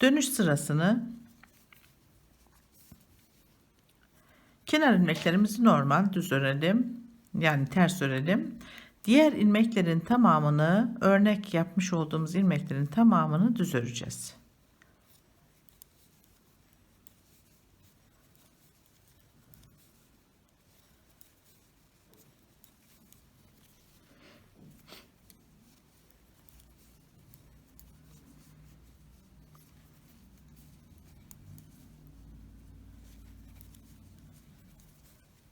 Dönüş sırasını kenar ilmeklerimizi normal düz örelim. Yani ters örelim. Diğer ilmeklerin tamamını örnek yapmış olduğumuz ilmeklerin tamamını düz öreceğiz.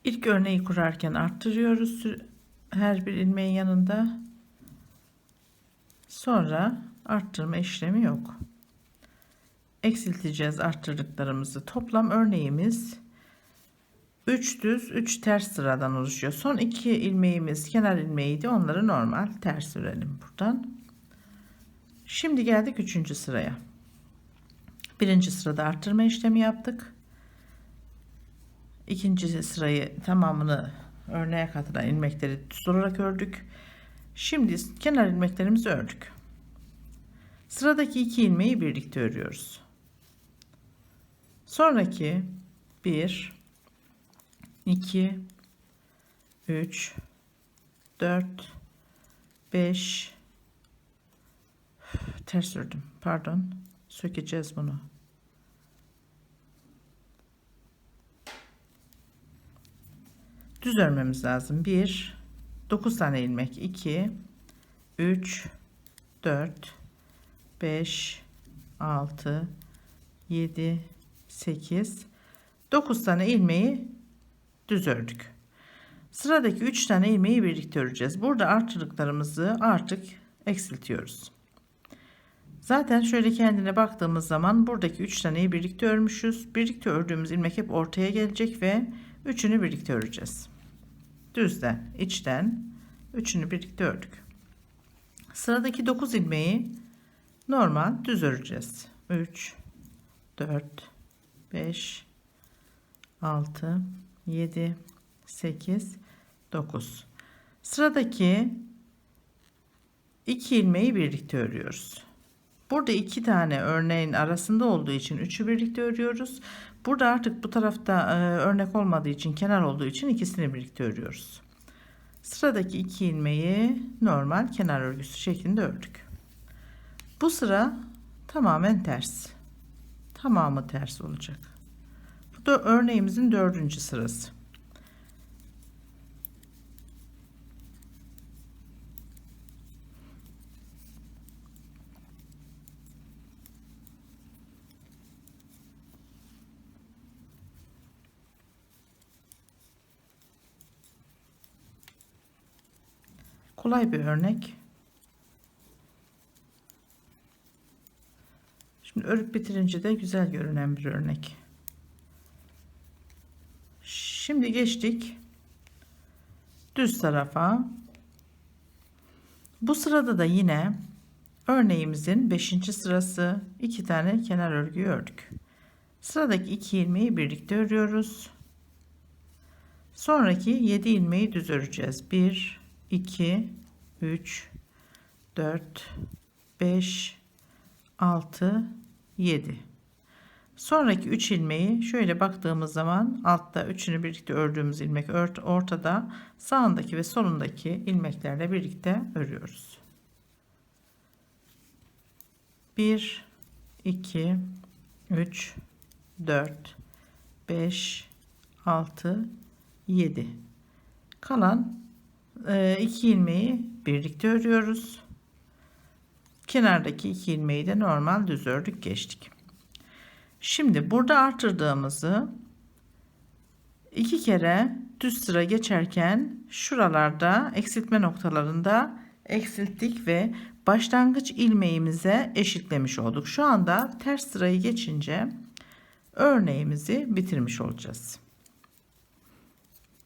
İlk örneği kurarken arttırıyoruz her bir ilmeğin yanında. Sonra arttırma işlemi yok. Eksilteceğiz arttırdıklarımızı. Toplam örneğimiz 3 düz 3 ters sıradan oluşuyor. Son iki ilmeğimiz kenar ilmeğiydi. Onları normal ters örelim buradan. Şimdi geldik 3. sıraya. Birinci sırada arttırma işlemi yaptık. İkinci sırayı tamamını örneğe katılan ilmekleri olarak ördük. Şimdi kenar ilmeklerimizi ördük. Sıradaki iki ilmeği birlikte örüyoruz. Sonraki 1 2 3 4 5 ters ördüm. Pardon. Sökeceğiz bunu. Düz örmemiz lazım. 1 9 tane ilmek 2 3 4 5 6 7 8 9 tane ilmeği düz ördük. Sıradaki 3 tane ilmeği birlikte öreceğiz. Burada artırdıklarımızı artık eksiltiyoruz. Zaten şöyle kendine baktığımız zaman buradaki 3 taneyi birlikte örmüşüz. Birlikte ördüğümüz ilmek hep ortaya gelecek ve üçünü birlikte öreceğiz. Düzden, içten üçünü birlikte ördük. Sıradaki 9 ilmeği normal düz öreceğiz. 3 4 5 6 7 8 9 Sıradaki 2 ilmeği birlikte örüyoruz. Burada iki tane örneğin arasında olduğu için üçü birlikte örüyoruz. Burada artık bu tarafta e, örnek olmadığı için kenar olduğu için ikisini birlikte örüyoruz. Sıradaki iki ilmeği normal kenar örgüsü şeklinde ördük. Bu sıra tamamen ters. Tamamı ters olacak. Bu da örneğimizin dördüncü sırası. Kolay bir örnek. Şimdi örüp bitirince de güzel görünen bir örnek. Şimdi geçtik düz tarafa. Bu sırada da yine örneğimizin 5. sırası iki tane kenar örgü ördük. Sıradaki iki ilmeği birlikte örüyoruz. Sonraki 7 ilmeği düz öreceğiz. 1 2 3 4 5 6 7 sonraki 3 ilmeği şöyle baktığımız zaman altta üçünü birlikte ördüğümüz ilmek ört ortada sağındaki ve solundaki ilmeklerle birlikte örüyoruz. 1 2 3 4 5 6 7 kalan e, iki ilmeği birlikte örüyoruz. Kenardaki iki ilmeği de normal düz ördük geçtik. Şimdi burada artırdığımızı iki kere düz sıra geçerken şuralarda eksiltme noktalarında eksilttik ve başlangıç ilmeğimize eşitlemiş olduk. Şu anda ters sırayı geçince örneğimizi bitirmiş olacağız.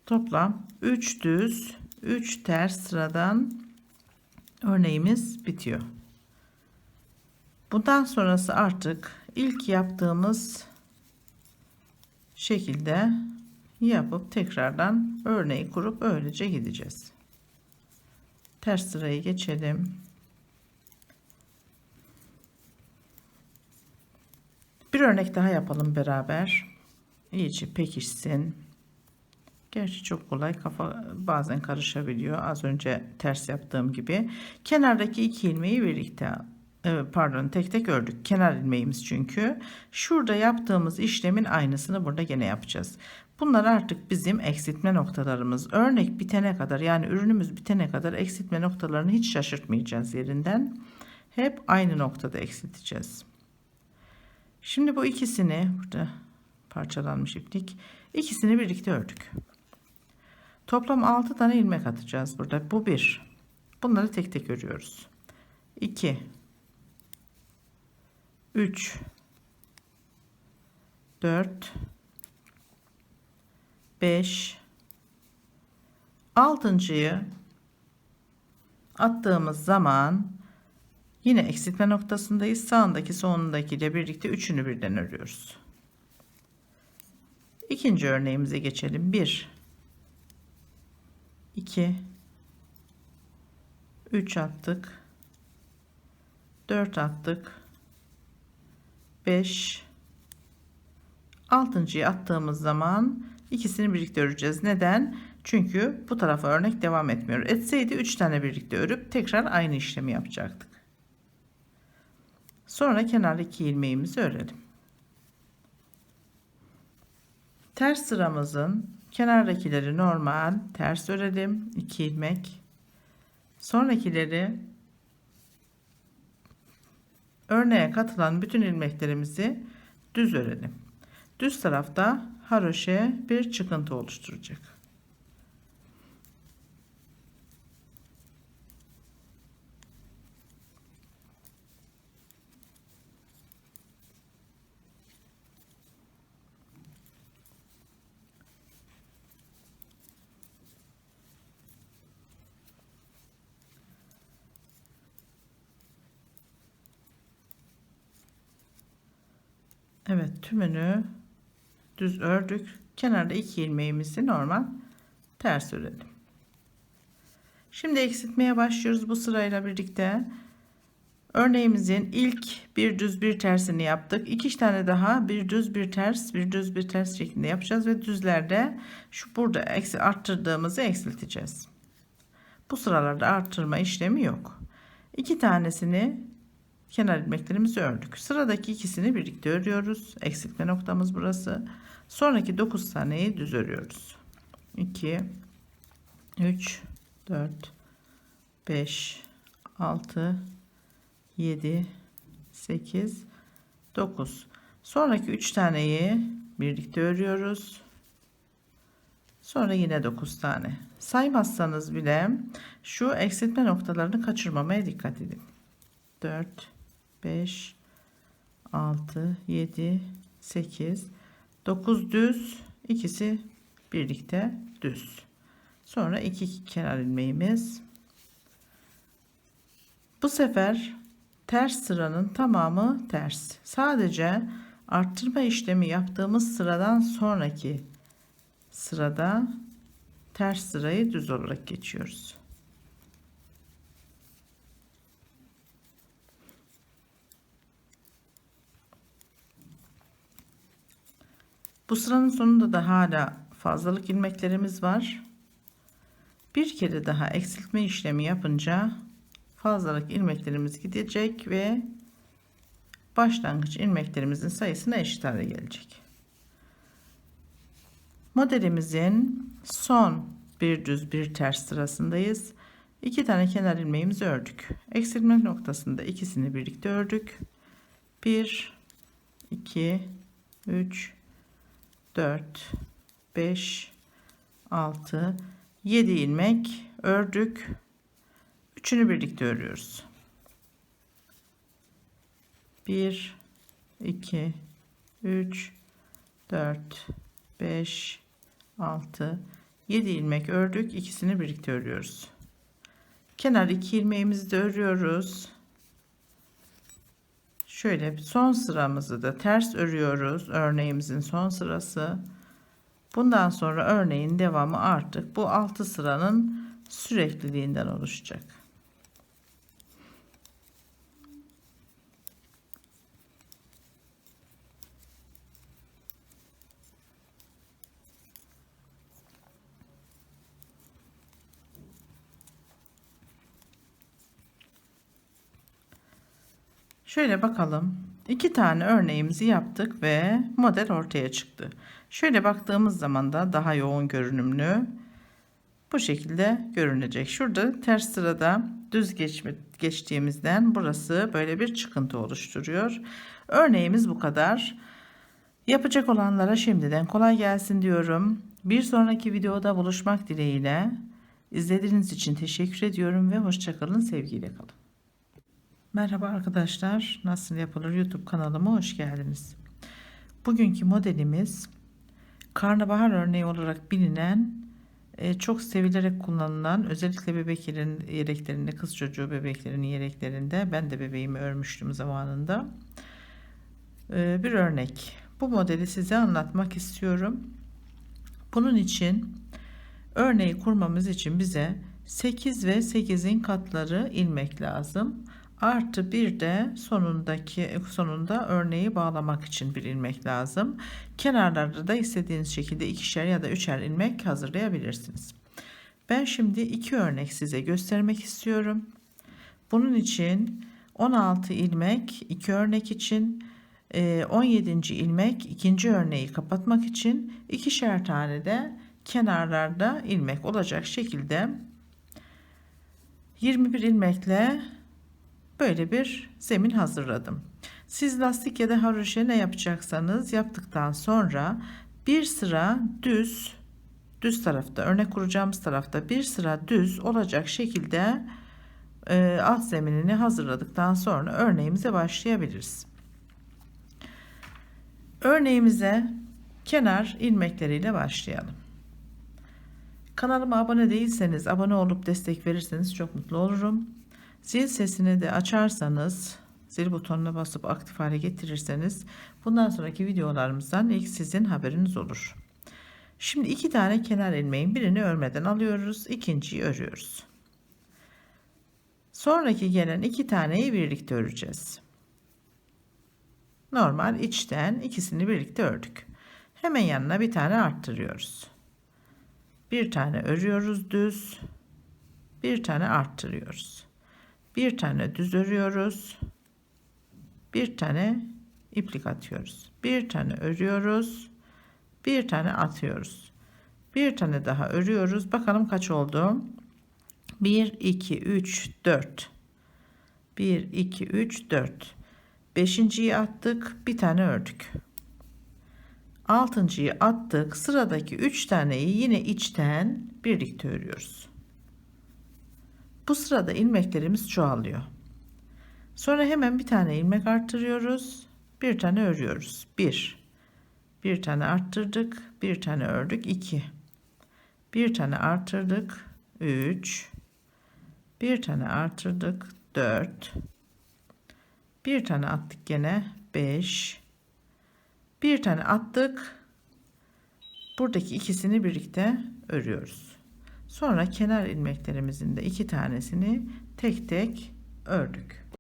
Toplam 3 düz 3 ters sıradan örneğimiz bitiyor. Bundan sonrası artık ilk yaptığımız şekilde yapıp tekrardan örneği kurup öylece gideceğiz. Ters sırayı geçelim. örnek daha yapalım beraber. İyice pekişsin. Gerçi çok kolay kafa bazen karışabiliyor. Az önce ters yaptığım gibi. Kenardaki iki ilmeği birlikte e, pardon tek tek ördük. Kenar ilmeğimiz çünkü. Şurada yaptığımız işlemin aynısını burada gene yapacağız. Bunlar artık bizim eksiltme noktalarımız. Örnek bitene kadar yani ürünümüz bitene kadar eksiltme noktalarını hiç şaşırtmayacağız yerinden. Hep aynı noktada eksilteceğiz. Şimdi bu ikisini burada parçalanmış iplik ikisini birlikte ördük. Toplam 6 tane ilmek atacağız burada. Bu bir. Bunları tek tek örüyoruz. 2 3 4 5 altıncıyı attığımız zaman yine eksiltme noktasındayız. Sağındaki sonundaki ile birlikte üçünü birden örüyoruz. İkinci örneğimize geçelim. 1 2 3 attık. 4 attık. 5 altıncıyı attığımız zaman ikisini birlikte öreceğiz. Neden? Çünkü bu tarafa örnek devam etmiyor. Etseydi 3 tane birlikte örüp tekrar aynı işlemi yapacaktık. Sonra kenardaki ilmeğimizi örelim. Ters sıramızın kenardakileri normal ters örelim. 2 ilmek. Sonrakileri örneğe katılan bütün ilmeklerimizi düz örelim. Düz tarafta haroşe bir çıkıntı oluşturacak. Evet tümünü düz ördük. Kenarda iki ilmeğimizi normal ters örelim. Şimdi eksiltmeye başlıyoruz bu sırayla birlikte. Örneğimizin ilk bir düz bir tersini yaptık. İki tane daha bir düz bir ters bir düz bir ters şeklinde yapacağız ve düzlerde şu burada arttırdığımızı eksilteceğiz. Bu sıralarda arttırma işlemi yok. İki tanesini kenar ilmeklerimizi ördük. Sıradaki ikisini birlikte örüyoruz. Eksiltme noktamız burası. Sonraki 9 taneyi düz örüyoruz. 2 3 4 5 6 7 8 9 sonraki 3 taneyi birlikte örüyoruz sonra yine 9 tane saymazsanız bile şu eksiltme noktalarını kaçırmamaya dikkat edin 4 5 6 7 8 9 düz ikisi birlikte düz. Sonra iki kenar ilmeğimiz. Bu sefer ters sıranın tamamı ters. Sadece arttırma işlemi yaptığımız sıradan sonraki sırada ters sırayı düz olarak geçiyoruz Bu sıranın sonunda da hala fazlalık ilmeklerimiz var. Bir kere daha eksiltme işlemi yapınca fazlalık ilmeklerimiz gidecek ve başlangıç ilmeklerimizin sayısına eşit hale gelecek. Modelimizin son bir düz bir ters sırasındayız. İki tane kenar ilmeğimizi ördük. Eksiltme noktasında ikisini birlikte ördük. 1 2 3 4 5 6 7 ilmek ördük. Üçünü birlikte örüyoruz. 1 2 3 4 5 6 7 ilmek ördük. İkisini birlikte örüyoruz. Kenar iki ilmeğimizi de örüyoruz Şöyle son sıramızı da ters örüyoruz. Örneğimizin son sırası. Bundan sonra örneğin devamı artık bu 6 sıranın sürekliliğinden oluşacak. Şöyle bakalım. İki tane örneğimizi yaptık ve model ortaya çıktı. Şöyle baktığımız zaman da daha yoğun görünümlü bu şekilde görünecek. Şurada ters sırada düz geçme, geçtiğimizden burası böyle bir çıkıntı oluşturuyor. Örneğimiz bu kadar. Yapacak olanlara şimdiden kolay gelsin diyorum. Bir sonraki videoda buluşmak dileğiyle. İzlediğiniz için teşekkür ediyorum ve hoşçakalın sevgiyle kalın. Merhaba arkadaşlar. Nasıl yapılır YouTube kanalıma hoş geldiniz. Bugünkü modelimiz karnabahar örneği olarak bilinen e, çok sevilerek kullanılan özellikle bebeklerin yeleklerinde kız çocuğu bebeklerin yeleklerinde ben de bebeğimi örmüştüm zamanında e, bir örnek. Bu modeli size anlatmak istiyorum. Bunun için örneği kurmamız için bize 8 ve 8'in katları ilmek lazım. Artı bir de sonundaki sonunda örneği bağlamak için bir ilmek lazım. Kenarlarda da istediğiniz şekilde ikişer ya da üçer ilmek hazırlayabilirsiniz. Ben şimdi iki örnek size göstermek istiyorum. Bunun için 16 ilmek iki örnek için 17. Ee, ilmek ikinci örneği kapatmak için ikişer tane de kenarlarda ilmek olacak şekilde 21 ilmekle böyle bir zemin hazırladım. Siz lastik ya da haroşe ne yapacaksanız yaptıktan sonra bir sıra düz düz tarafta örnek kuracağımız tarafta bir sıra düz olacak şekilde e, alt zeminini hazırladıktan sonra örneğimize başlayabiliriz. Örneğimize kenar ilmekleriyle başlayalım. Kanalıma abone değilseniz abone olup destek verirseniz çok mutlu olurum. Zil sesini de açarsanız zil butonuna basıp aktif hale getirirseniz bundan sonraki videolarımızdan ilk sizin haberiniz olur. Şimdi iki tane kenar ilmeğin birini örmeden alıyoruz. ikinciyi örüyoruz. Sonraki gelen iki taneyi birlikte öreceğiz. Normal içten ikisini birlikte ördük. Hemen yanına bir tane arttırıyoruz. Bir tane örüyoruz düz. Bir tane arttırıyoruz. Bir tane düz örüyoruz. Bir tane iplik atıyoruz. Bir tane örüyoruz. Bir tane atıyoruz. Bir tane daha örüyoruz. Bakalım kaç oldu? 1 2 3 4 1 2 3 4 Beşinciyi attık. Bir tane ördük. Altıncıyı attık. Sıradaki üç taneyi yine içten birlikte örüyoruz. Bu sırada ilmeklerimiz çoğalıyor. Sonra hemen bir tane ilmek arttırıyoruz. Bir tane örüyoruz. Bir. Bir tane arttırdık. Bir tane ördük. iki. Bir tane arttırdık. Üç. Bir tane arttırdık. Dört. Bir tane attık gene 5. Bir tane attık. Buradaki ikisini birlikte örüyoruz. Sonra kenar ilmeklerimizin de iki tanesini tek tek ördük.